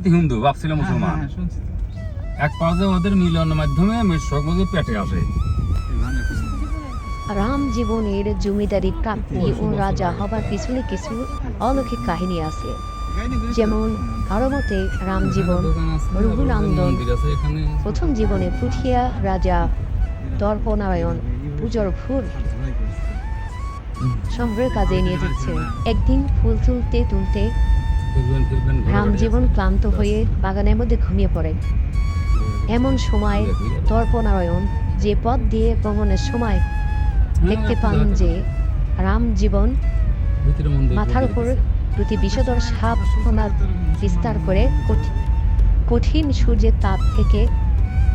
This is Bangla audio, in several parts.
প্রতি হিন্দু ভাবছিল মুসলমান। হ্যাঁ, শুনছি তো। এক পর্যায়ে ওদের মিলনের মাধ্যমে মধ্যে পেটে আসে। রাম জীবনের জমিদারি প্রাপ্তি ও রাজা হবার পিছনে কিছু অলৌকিক কাহিনী আছে। যেমন কারও মতে রাম জীবন রঘুনন্দন প্রথম জীবনে পুঠিয়া রাজা দর্পনারায়ণ পুজোর ফুল সংগ্রহের কাজে নিয়ে যাচ্ছে একদিন ফুল তুলতে তুলতে ফিরবেন ফিরবেন রাম জীবন ক্লান্ত হয়ে বাগানের মধ্যে ঘুমিয়ে পড়েন এমন সময় দর্পনারায়ণ যে পথ দিয়ে ভ্রমণের সময় দেখতে পান যে রাম জীবন মাথার উপর দুটি বিষধর সাপ বিস্তার করে কঠি- কঠিন সূর্যের তাপ থেকে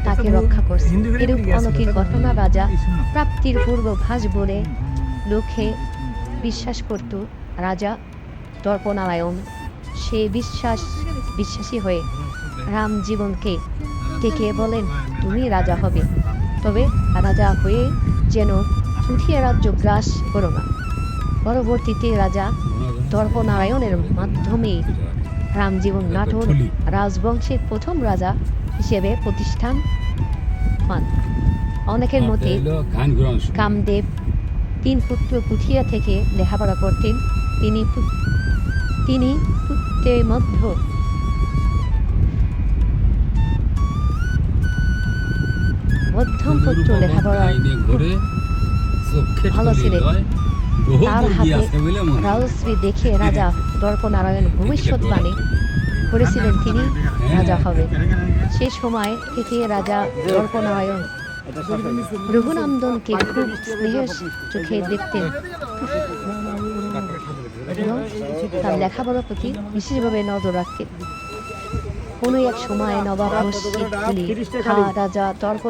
তাকে রক্ষা করছে। এরূপ অলৌকিক ঘটনা রাজা প্রাপ্তির পূর্বভাস বলে লোকে বিশ্বাস করত রাজা দর্পনারায়ণ সে বিশ্বাস, বিশ্বাসী হয়ে রাম জীবনকে ডেকে বলেন, তুমি রাজা হবে। তবে রাজা হয়ে যেন পুঠিয়া রাজ্য গ্রাস করো না। পরবর্তীতে রাজা দর্পনারায়ণের মাধ্যমে রামজীবন নাটোর রাজবংশের প্রথম রাজা হিসেবে প্রতিষ্ঠান হন। অনেকের মতে। কামদেব তিন পুত্র পুঠিয়া থেকে লেখাপড়া করতেন। তিনি তিনি পুত্রের মধ্য? মধ্যম পুত্র লেখাপড়া ভালো ছিলেন। তার হাতে আছে বলে মনে হয়। রাজশ্রী দেখে রাজা দর্পনারায়ণ ভবিষ্যৎবাণী করেছিলেন তিনি রাজা হবে। সে সময় থেকে রাজা দর্পনারায়ণ রঘুনন্দনকে খুব স্নেহের চোখে দেখতেন। তার লেখাপড়ার প্রতি বিশেষভাবে নজর রাখতেন কোনো এক সময় নবাব মসজিদ আলী রাজা দর্প